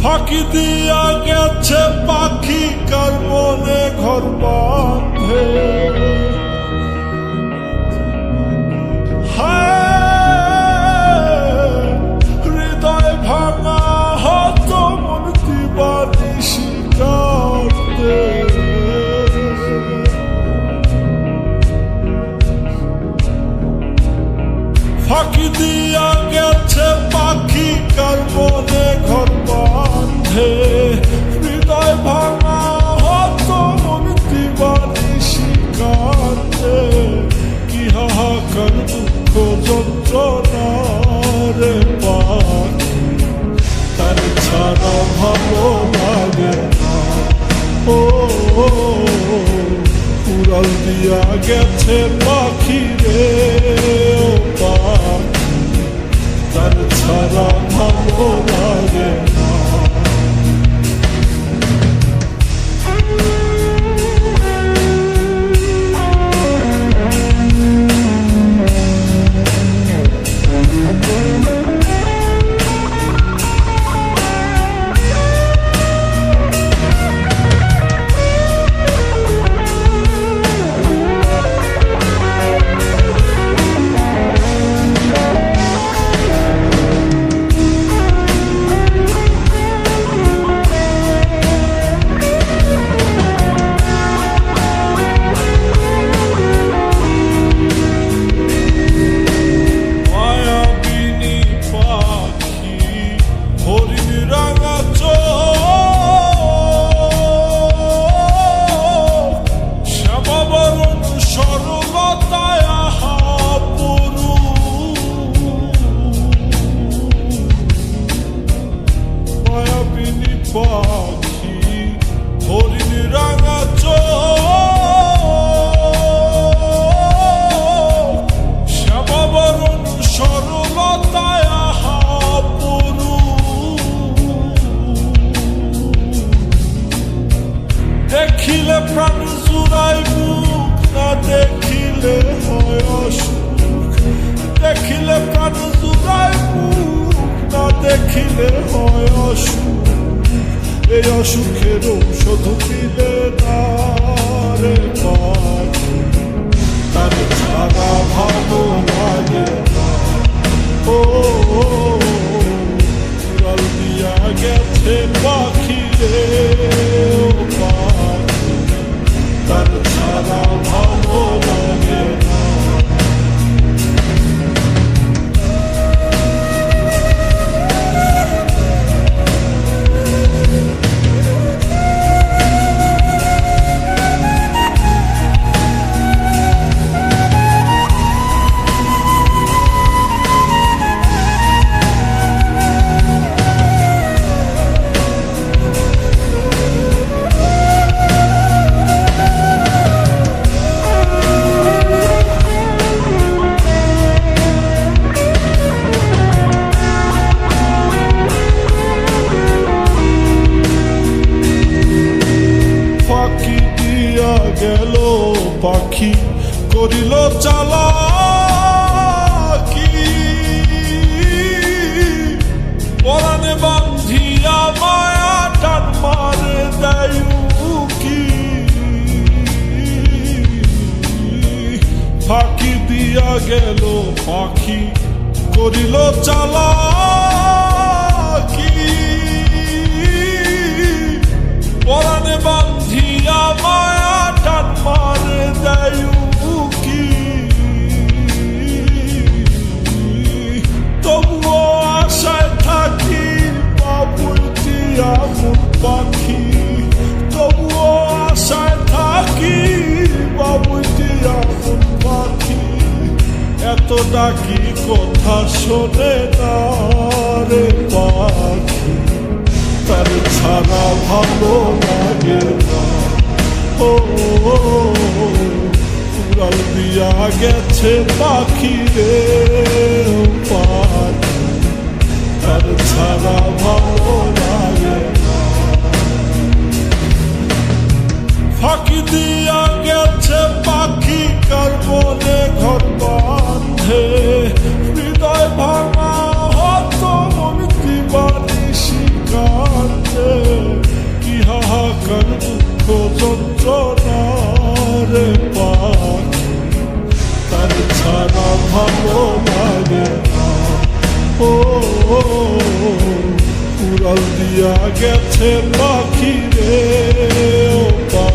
ফাঁকি দিয়া গেছে পাখি কার মনে ঘর বাঁধে। হৃদয় ভাঙা ফাঁকি দিয়া গেছে পাখি কার মনে ঘর বাঁধে হৃদয় ভাঙা হত মন দিবানি শিকারে কি হাহাকার দুঃখ যন্ত্রণা রে পাখি। তার ছাড়া ভালো লাগে না। ও, উড়াল দিয়া গেছে পাখি রে fall. এই অসুখের ঔষধ দিলে করিল চালা পরাণে বান্ধিয়া মায়া টান মারে দেয় ফাঁকি দিয়া গেল পাখি করিল চালা পরাণে বান্ধিয়া মায়া টান মারে দেয় এত কি কথা শোনে না রে পাখি? তার ছাড়া ভালো লাগে না। ও, উড়াল দিয়া গেছে পাখি রে পাখি। তার ছাড়া ভালো লাগে ভালো লাগে না ও উড়াল দিয়া গেছে পাখি রে ও পা